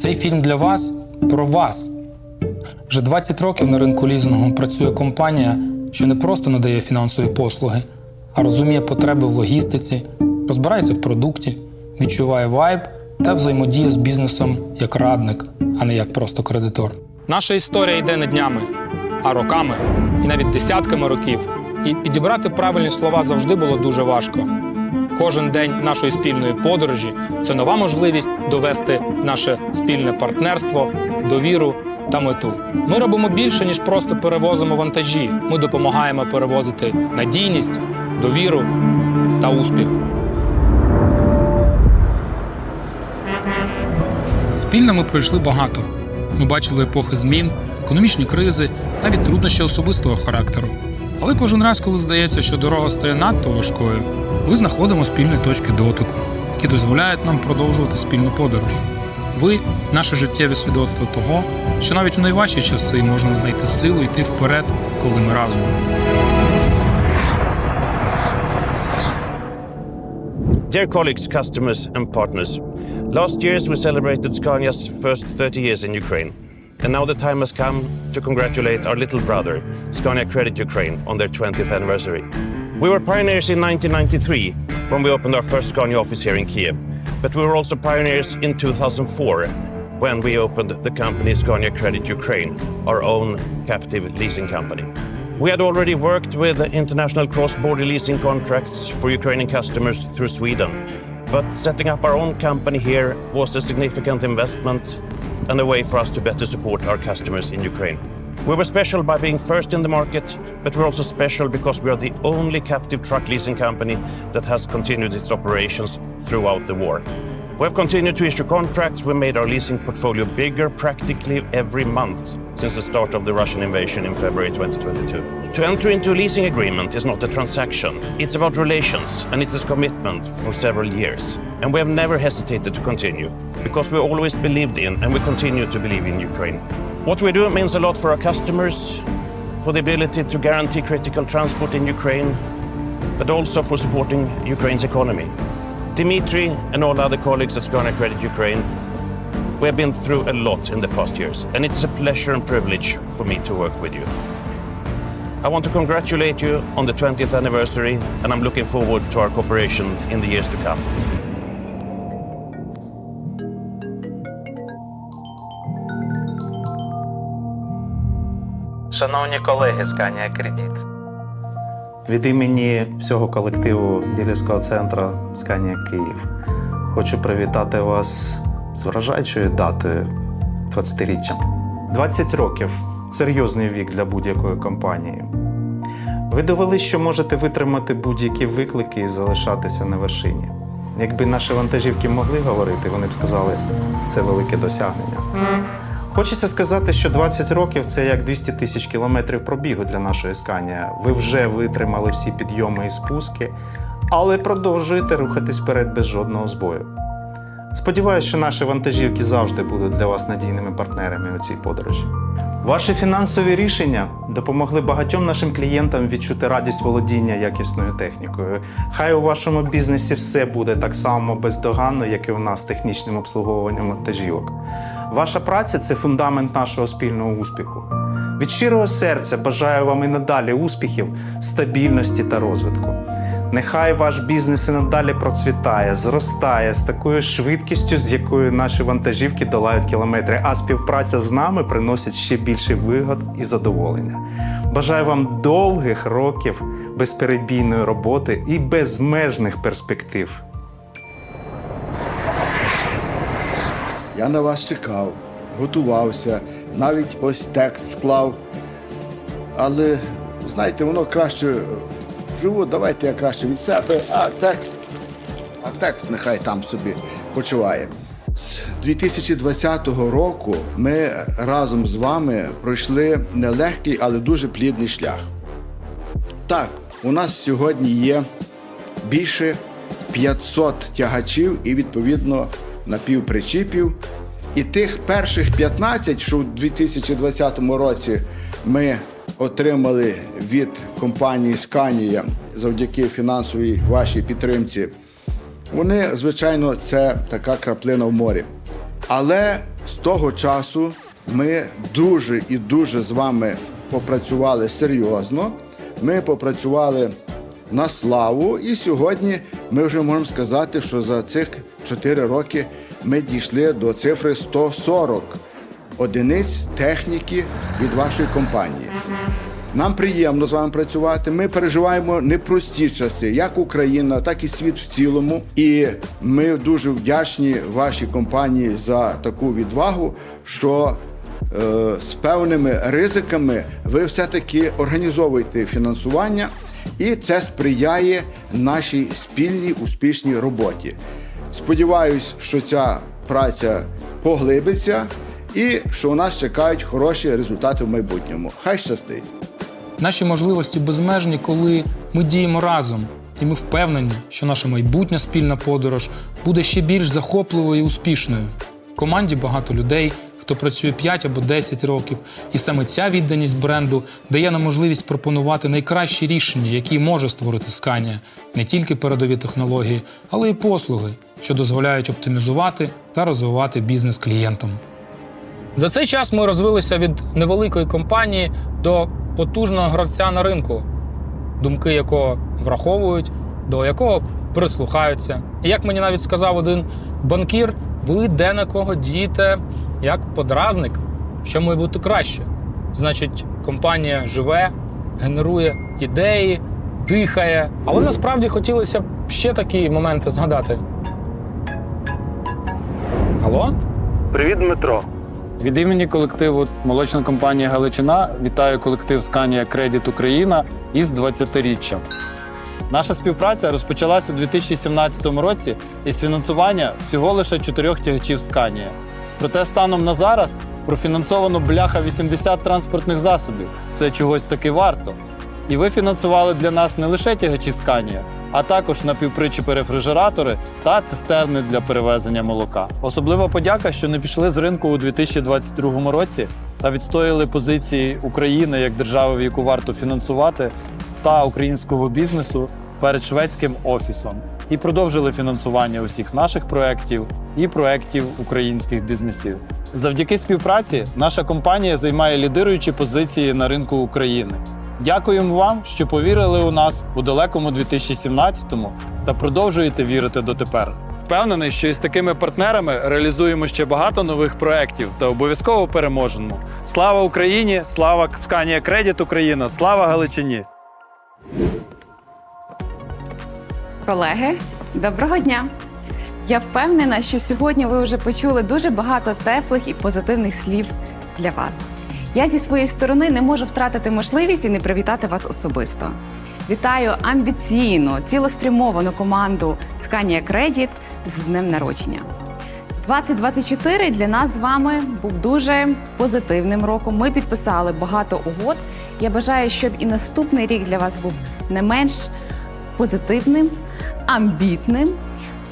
Цей фільм для вас про вас. Вже 20 років на ринку лізингу працює компанія, що не просто надає фінансові послуги, а розуміє потреби в логістиці, розбирається в продукті, відчуває вайб та взаємодіє з бізнесом як радник, а не як просто кредитор. Наша історія йде не днями, а роками, і навіть десятками років. І підібрати правильні слова завжди було дуже важко. Кожен день нашої спільної подорожі це нова можливість довести наше спільне партнерство, довіру та мету. Ми робимо більше, ніж просто перевозимо вантажі. Ми допомагаємо перевозити надійність, довіру та успіх. Спільно ми пройшли багато. Ми бачили епохи змін, економічні кризи, навіть труднощі особистого характеру. Але кожен раз, коли здається, що дорога стає надто важкою, ми знаходимо спільні точки дотику, які дозволяють нам продовжувати спільну подорож. Ви наше життєве свідоцтво того, що навіть у найважчі часи можна знайти силу йти вперед, коли ми разом. Dear colleagues, customers, and partners, last year we celebrated Scania's first 30 years in Ukraine. And now the time has come to congratulate our little brother, Scania Credit Ukraine, on their 20th anniversary. We were pioneers in 1993 when we opened our first Scania office here in Kiev, but we were also pioneers in 2004 when we opened the company Scania Credit Ukraine, our own captive leasing company. We had already worked with international cross-border leasing contracts for Ukrainian customers through Sweden. But setting up our own company here was a significant investment and a way for us to better support our customers in Ukraine. We were special by being first in the market, but we're also special because we are the only captive truck leasing company that has continued its operations throughout the war. We have continued to issue contracts. We made our leasing portfolio bigger practically every month since the start of the Russian invasion in February 2022. To enter into a leasing agreement is not a transaction. It's about relations and it is a commitment for several years. And we have never hesitated to continue because we always believed in and we continue to believe in Ukraine. What we do means a lot for our customers, for the ability to guarantee critical transport in Ukraine, but also for supporting Ukraine's economy. Dimitri and all other colleagues at Scania Credit Ukraine, we have been through a lot in the past years, and it's a pleasure and privilege for me to work with you. I want to congratulate you on the 20th anniversary, and I'm looking forward to our cooperation in the years to come. Шановні колеги з Канія Кредит, Від імені всього колективу ділерського центру Сканія Київ хочу привітати вас з вражаючою датою 20-річчям. 20 років серйозний вік для будь-якої компанії. Ви довели, що можете витримати будь-які виклики і залишатися на вершині. Якби наші вантажівки могли говорити, вони б сказали, це велике досягнення. Хочеться сказати, що 20 років це як 200 тисяч кілометрів пробігу для нашої Сканія. Ви вже витримали всі підйоми і спуски, але продовжуєте рухатись вперед без жодного збою. Сподіваюсь, що наші вантажівки завжди будуть для вас надійними партнерами у цій подорожі. Ваші фінансові рішення допомогли багатьом нашим клієнтам відчути радість володіння якісною технікою. Хай у вашому бізнесі все буде так само бездоганно, як і у нас з технічним обслуговуванням вантажівок. Ваша праця це фундамент нашого спільного успіху. Від щирого серця бажаю вам і надалі успіхів, стабільності та розвитку. Нехай ваш бізнес і надалі процвітає, зростає з такою швидкістю, з якою наші вантажівки долають кілометри, а співпраця з нами приносить ще більше вигод і задоволення. Бажаю вам довгих років безперебійної роботи і безмежних перспектив. Я на вас чекав, готувався, навіть ось текст склав. Але, знаєте, воно краще живу, давайте я краще від себе, а текст, а текст нехай там собі почуває. З 2020 року ми разом з вами пройшли нелегкий, але дуже плідний шлях. Так, у нас сьогодні є більше 500 тягачів і відповідно напівпричіпів. І тих перших 15, що у 2020 році ми отримали від компанії Scania завдяки фінансовій вашій підтримці, вони, звичайно, це така краплина в морі. Але з того часу ми дуже і дуже з вами попрацювали серйозно. Ми попрацювали на славу, і сьогодні ми вже можемо сказати, що за цих 4 роки ми дійшли до цифри 140 одиниць техніки від вашої компанії. Нам приємно з вами працювати. Ми переживаємо непрості часи, як Україна, так і світ в цілому. І ми дуже вдячні вашій компанії за таку відвагу, що е, з певними ризиками ви все-таки організовуєте фінансування, і це сприяє нашій спільній успішній роботі. Сподіваюсь, що ця праця поглибиться і що у нас чекають хороші результати в майбутньому. Хай щастить! Наші можливості безмежні, коли ми діємо разом, і ми впевнені, що наша майбутня спільна подорож буде ще більш захопливою і успішною. В команді багато людей, хто працює 5 або 10 років, і саме ця відданість бренду дає нам можливість пропонувати найкращі рішення, які може створити Scania. не тільки передові технології, але й послуги, що дозволяють оптимізувати та розвивати бізнес клієнтам. За цей час ми розвилися від невеликої компанії до потужного гравця на ринку, думки якого враховують, до якого прислухаються. І як мені навіть сказав один банкір, ви де на кого дієте як подразник, що має бути краще. Значить, компанія живе, генерує ідеї, дихає. Але насправді хотілося б ще такі моменти згадати. Алло? Привіт, Дмитро. Від імені колективу молочна компанія Галичина вітаю колектив Scania Credit Україна із 20-річчям. Наша співпраця розпочалась у 2017 році із фінансування всього лише чотирьох тягачів Scania. Проте станом на зараз профінансовано бляха 80 транспортних засобів. Це чогось таки варто. І ви фінансували для нас не лише тягачі Scania, а також напівпричепи рефрижератори та цистерни для перевезення молока. Особлива подяка, що не пішли з ринку у 2022 році та відстояли позиції України як держави, в яку варто фінансувати, та українського бізнесу перед шведським офісом. І продовжили фінансування усіх наших проєктів і проєктів українських бізнесів. Завдяки співпраці наша компанія займає лідируючі позиції на ринку України. Дякуємо вам, що повірили у нас у далекому 2017-му та продовжуєте вірити дотепер. Впевнений, що із такими партнерами реалізуємо ще багато нових проєктів та обов'язково переможемо. Слава Україні! Слава Scania Credit Україна! Слава Галичині! Колеги, доброго дня! Я впевнена, що сьогодні ви вже почули дуже багато теплих і позитивних слів для вас. Я зі своєї сторони не можу втратити можливість і не привітати вас особисто. Вітаю амбіційну, цілеспрямовану команду Scania Credit з днем народження. 2024 для нас з вами був дуже позитивним роком. Ми підписали багато угод. Я бажаю, щоб і наступний рік для вас був не менш позитивним, амбітним.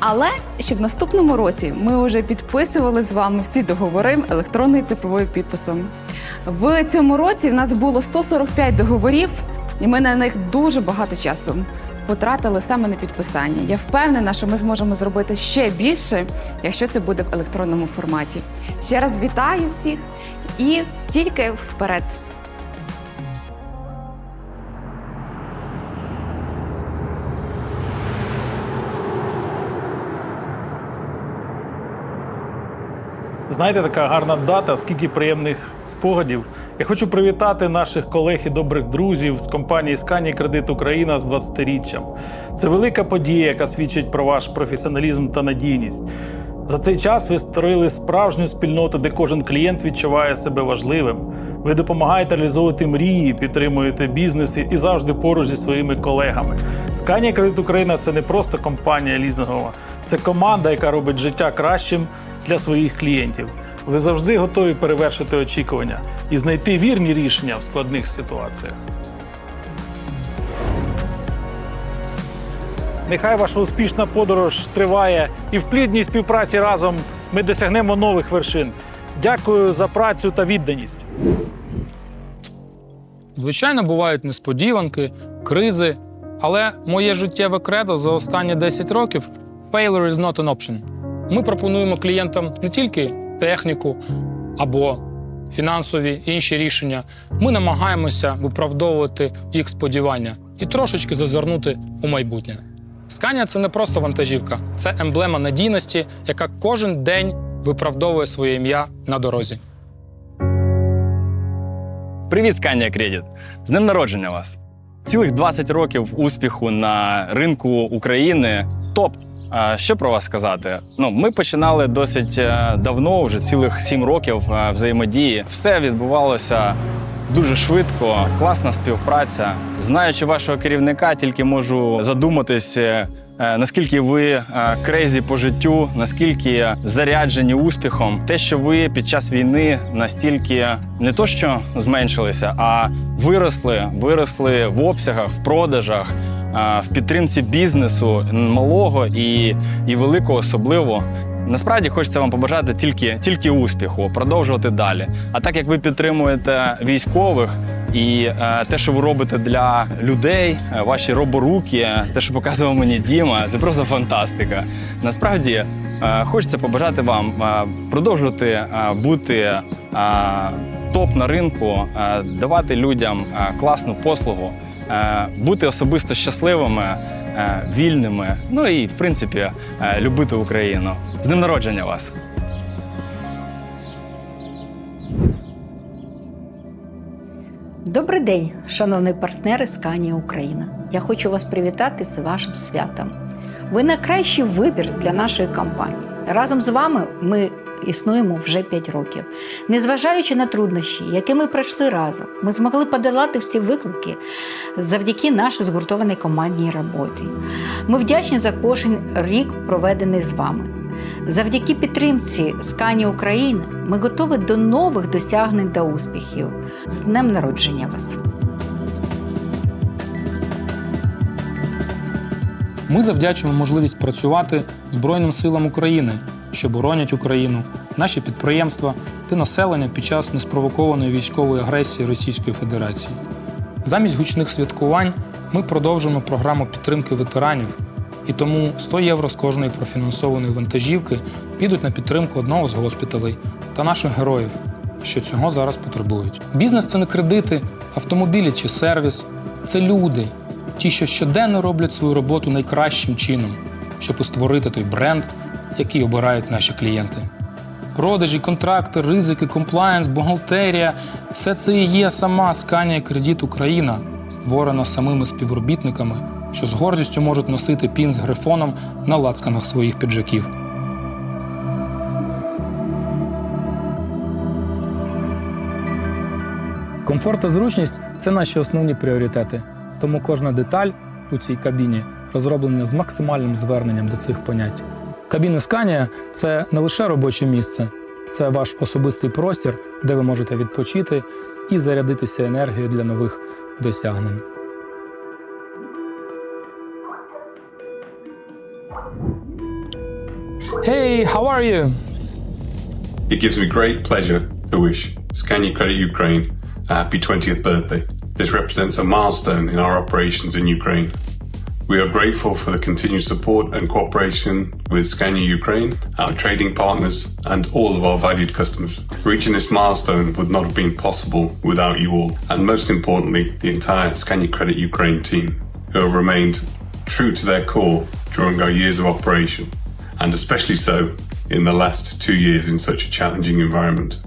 Але щоб в наступному році ми вже підписували з вами всі договори електронною цифровою підписом. В цьому році в нас було 145 договорів, і ми на них дуже багато часу потратили саме на підписання. Я впевнена, що ми зможемо зробити ще більше, якщо це буде в електронному форматі. Ще раз вітаю всіх і тільки вперед. Знаєте, така гарна дата, скільки приємних спогадів. Я хочу привітати наших колег і добрих друзів з компанії Scania Кредит Україна з 20-річчям. Це велика подія, яка свідчить про ваш професіоналізм та надійність. За цей час ви створили справжню спільноту, де кожен клієнт відчуває себе важливим. Ви допомагаєте реалізовувати мрії, підтримуєте бізнеси і завжди поруч зі своїми колегами. Scania Кредит Україна це не просто компанія лізингова, це команда, яка робить життя кращим для своїх клієнтів. Ви завжди готові перевершити очікування і знайти вірні рішення в складних ситуаціях. Нехай ваша успішна подорож триває і в плідній співпраці разом ми досягнемо нових вершин. Дякую за працю та відданість. Звичайно, бувають несподіванки, кризи, але моє життєве кредо за останні 10 років failure is not an option. Ми пропонуємо клієнтам не тільки техніку або фінансові інші рішення, ми намагаємося виправдовувати їх сподівання і трошечки зазирнути у майбутнє. Сканія це не просто вантажівка, це емблема надійності, яка кожен день виправдовує своє ім'я на дорозі. Привіт, Scania Credit! З днем народження вас! Цілих 20 років успіху на ринку України. Топ! Що про вас сказати? Ну, ми починали досить е, давно, вже цілих 7 років е, взаємодії. Все відбувалося дуже швидко, класна співпраця. Знаючи вашого керівника, тільки можу задуматись. е, Наскільки ви крейзі по життю, наскільки заряджені успіхом, те, що ви під час війни настільки не то що зменшилися, а виросли, виросли в обсягах, в продажах, в підтримці бізнесу малого і, і великого особливо. Насправді хочеться вам побажати тільки, тільки успіху, продовжувати далі. А так як ви підтримуєте військових і е, те, що ви робите для людей, е, ваші роборуки, те, що показував мені Діма, це просто фантастика. Насправді е, хочеться побажати вам продовжувати бути топ на ринку, давати людям класну послугу, бути особисто щасливими, е, вільними, ну і в принципі е, любити Україну. З днем народження вас! Добрий день, шановні партнери Сканія Україна. Я хочу вас привітати з вашим святом. Ви найкращий вибір для нашої компанії. Разом з вами ми існуємо вже 5 років. Незважаючи на труднощі, які ми пройшли разом, ми змогли подолати всі виклики завдяки нашій згуртованій командній роботі. Ми вдячні за кожен рік, проведений з вами. Завдяки підтримці Скані України ми готові до нових досягнень та успіхів. З днем народження вас! Ми завдячуємо можливість працювати Збройним силам України, що боронять Україну, наші підприємства та населення під час неспровокованої військової агресії Російської Федерації. Замість гучних святкувань ми продовжуємо програму підтримки ветеранів, і тому 100 євро з кожної профінансованої вантажівки підуть на підтримку одного з госпіталей та наших героїв, що цього зараз потребують. Бізнес це не кредити, автомобілі чи сервіс, це люди, ті, що щоденно роблять свою роботу найкращим чином, щоб створити той бренд, який обирають наші клієнти. Продажі, контракти, ризики, комплаєнс, бухгалтерія все це і є сама Сканія Кредит Україна, створена самими співробітниками, що з гордістю можуть носити пін з грифоном на лацканах своїх піджаків. Комфорт та зручність це наші основні пріоритети. Тому кожна деталь у цій кабіні розроблена з максимальним зверненням до цих понять. Кабіни Scania – це не лише робоче місце, це ваш особистий простір, де ви можете відпочити і зарядитися енергією для нових досягнень. Hey, how are you? It gives me great pleasure to wish Scania Credit Ukraine a happy 20th birthday. This represents a milestone in our operations in Ukraine. We are grateful for the continued support and cooperation with Scania Ukraine, our trading partners, and all of our valued customers. Reaching this milestone would not have been possible without you all, and most importantly, the entire Scania Credit Ukraine team, who have remained true to their core during our years of operation, and especially so in the last two years in such a challenging environment.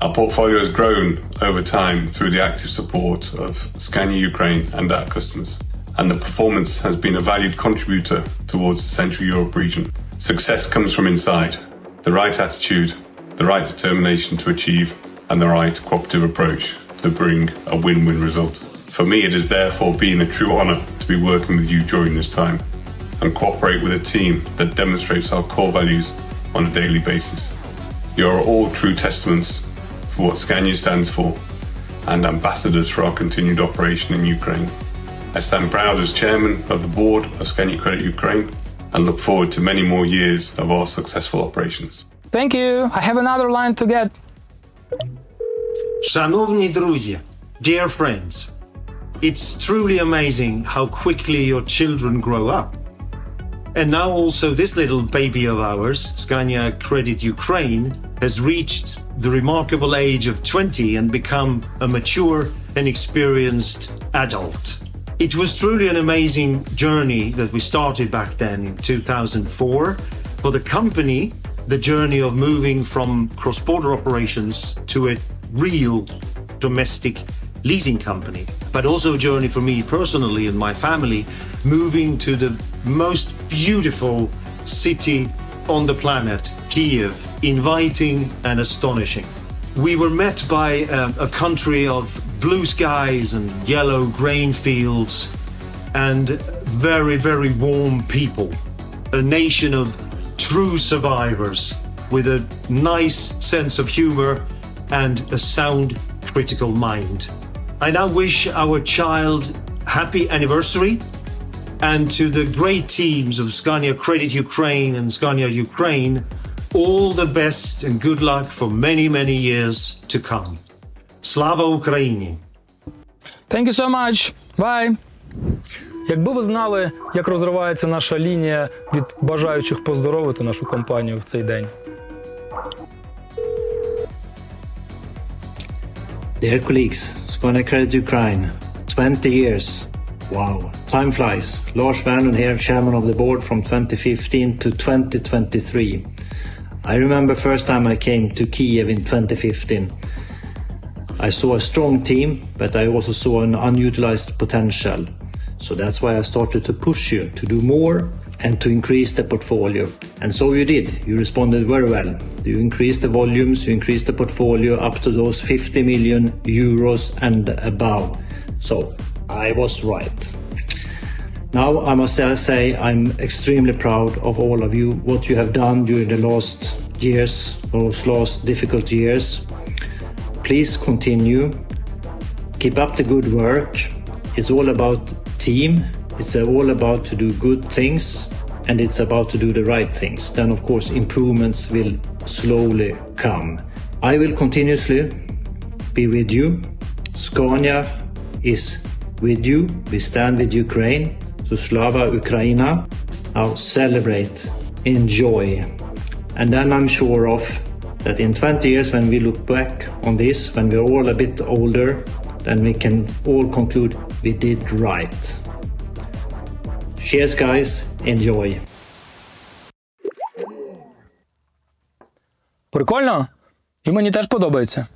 Our portfolio has grown over time through the active support of Scania Ukraine and our customers, and the performance has been a valued contributor towards the Central Europe region. Success comes from inside the right attitude, the right determination to achieve, and the right cooperative approach to bring a win win result. For me, it has therefore been a true honour to be working with you during this time and cooperate with a team that demonstrates our core values on a daily basis. You are all true testaments for what Scania stands for and ambassadors for our continued operation in Ukraine. I stand proud as chairman of the board of Scania Credit Ukraine and look forward to many more years of our successful operations. Thank you. I have another line to get. Шановні друзі, dear friends, it's truly amazing how quickly your children grow up. And now also this little baby of ours, Scania Credit Ukraine, has reached the remarkable age of 20 and become a mature and experienced adult. It was truly an amazing journey that we started back then in 2004. For the company, the journey of moving from cross border operations to a real domestic leasing company, but also a journey for me personally and my family, moving to the most beautiful city on the planet, Kiev, inviting and astonishing. We were met by um, a country of blue skies and yellow grain fields and very, very warm people. A nation of true survivors with a nice sense of humor and a sound critical mind. I now wish our child happy anniversary and to the great teams of Scania Credit Ukraine and Scania Ukraine, all the best and good luck for many, many years to come. Slava Ukraini! Thank you so much. Bye. Якби ви знали, як розривається наша лінія від бажаючих поздоровити нашу компанію в цей день. Dear colleagues, Scania Credit Ukraine, 20 years. Wow, time flies. Lars Werner here, chairman of the board from 2015 to 2023. I remember first time I came to Kiev in 2015. I saw a strong team, but I also saw an unutilized potential. So that's why I started to push you to do more and to increase the portfolio. And so you did. You responded very well. You increased the volumes, you increased the portfolio up to those 50 million euros and above. So I was right. Now I must say I'm extremely proud of all of you, what you have done during the last years, those last difficult years. Please continue. Keep up the good work. It's all about team. It's all about to do good things and it's about to do the right things. Then of course improvements will slowly come. I will continuously be with you. Scania is with you. We stand with Ukraine. So Slava Ukraina. Now celebrate, enjoy. And then I'm sure of that in 20 years when we look back on this, when we're all a bit older, then we can all conclude we did right. Cheers guys, enjoy. Прикольно? І мені теж подобається.